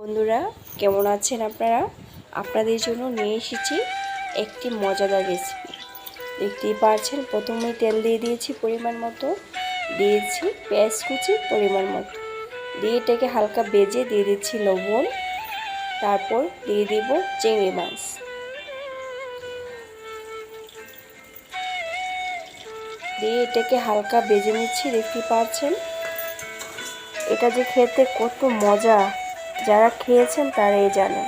বন্ধুরা, কেমন আছেন আপনারা? আপনাদের জন্য নিয়ে এসেছি একটি মজাদার রেসিপি দেখতেই পারছেন প্রথমে তেল দিয়ে দিয়েছি পরিমাণ মতো। দিয়েছি পেঁয়াজ কুচি পরিমাণ মতো। দিয়ে এটাকে হালকা বেজে দিয়ে দিচ্ছি লবণ। তারপর দিয়ে দিব চিংড়ি মাছ। দিয়ে এটাকে হালকা বেজে নিচ্ছি দেখতে পাচ্ছেন। এটা যে খেতে কত মজা! যারা খেয়েছেন তারাই জানেন।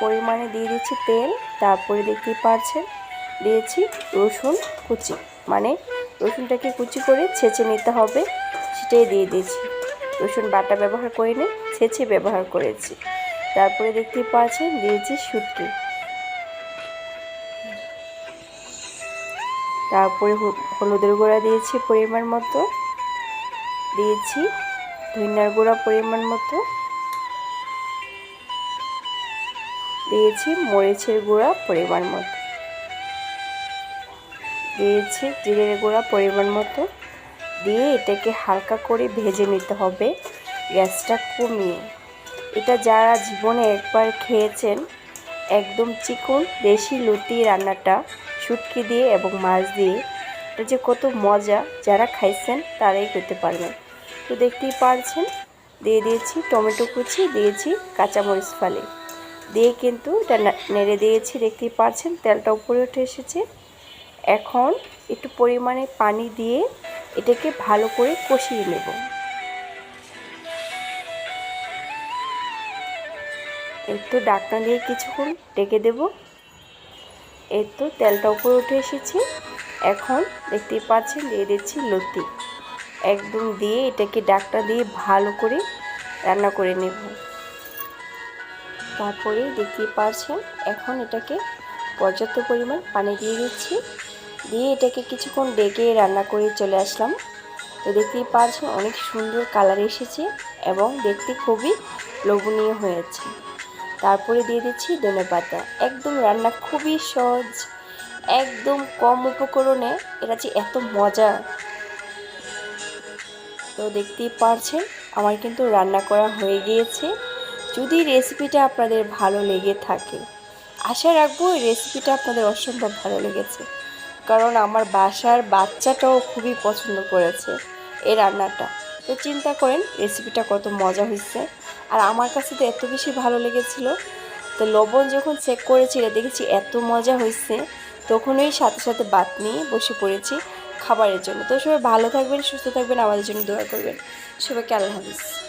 পরিমাণে দিয়ে দিচ্ছি তেল, তারপরে দেখতেই পাচ্ছেন দিয়েছি রসুন কুচি। মানে রসুনটাকে কুচি করে ছেঁচে নিতে হবে, সেটাই দিয়ে দিয়েছি। রসুন বাটা ব্যবহার করিনি, ছেঁচে ব্যবহার করেছি। তারপরে দেখতেই পাচ্ছেন দিয়েছি শুটকি। তারপরে হলুদের গুঁড়া দিয়েছি পরিমাণ মতো। দিয়েছি ধনিয়ার গুঁড়া পরিমাণ মতো। দিয়েছি মরিচের গুঁড়া পরিমাণ মতো। দিয়েছি জিরের গুঁড়া পরিমাণ মতো। দিয়ে এটাকে হালকা করে ভেজে নিতে হবে গ্যাসটা কমিয়ে। এটা যারা জীবনে একবার খেয়েছেন, একদম চিকন দেশি লুটি রান্নাটা, শুটকি দিয়ে এবং মাছ দিয়ে, এটা যে কত মজা, যারা খাইছেন তারাই করতে পারবেন। তো দেখতেই পারছেন, দিয়ে দিয়েছি টমেটো কুচি, দিয়েছি কাঁচামরিচ ফালি। দিয়ে কিন্তু এটা নেড়ে দিয়েছি, দেখতেই পারছেন তেলটা উপরে উঠে এসেছে। এখন একটু পরিমাণে পানি দিয়ে এটাকে ভালো করে কষিয়ে নেব। একটু ডাকনা দিয়ে কিছুক্ষণ ডেকে দেব। এই তো তেলটা উপরে উঠে এসেছে। এখন দেখতেই পাচ্ছেন, দিয়ে দিচ্ছি লতি। একদম দিয়ে এটাকে ডাকটা দিয়ে ভালো করে রান্না করে নেব। তারপরে দেখতেই পারছেন, এখন এটাকে পর্যাপ্ত পরিমাণ পানি দিয়ে দিচ্ছি। দিয়ে এটাকে কিছুক্ষণ ডেকে রান্না করে চলে আসলাম। তো দেখতেই পারছেন অনেক সুন্দর কালার এসেছে এবং দেখতে খুবই লোভনীয় হয়েছে। তারপরে দিয়ে দিচ্ছি ধনে পাতা। একদম রান্না খুবই সহজ, একদম কম উপকরণে। এটা যে এত মজা। তো দেখতেই পারছেন, আমার কিন্তু রান্না করা হয়ে গিয়েছে। যদি রেসিপিটা আপনাদের ভালো লেগে থাকে, আশা রাখব রেসিপিটা আপনাদের অসম্ভব ভালো লেগেছে। কারণ আমার বাসার বাচ্চাটাও খুবই পছন্দ করেছে এই রান্নাটা। তো চিন্তা করেন রেসিপিটা কত মজা হয়েছে। আর আমার কাছে তো এত বেশি ভালো লেগেছিল। তো লবণ যখন চেক করেছিল দেখেছি এত মজা হয়েছে। তখনই সাথে সাথে বাত নিয়ে বসে পড়েছি খাবারের জন্য। তো সবাই ভালো থাকবেন, সুস্থ থাকবেন, আমাদের জন্য দোয়া করবেন। সবাইকে আল্লাহ হাফিজ।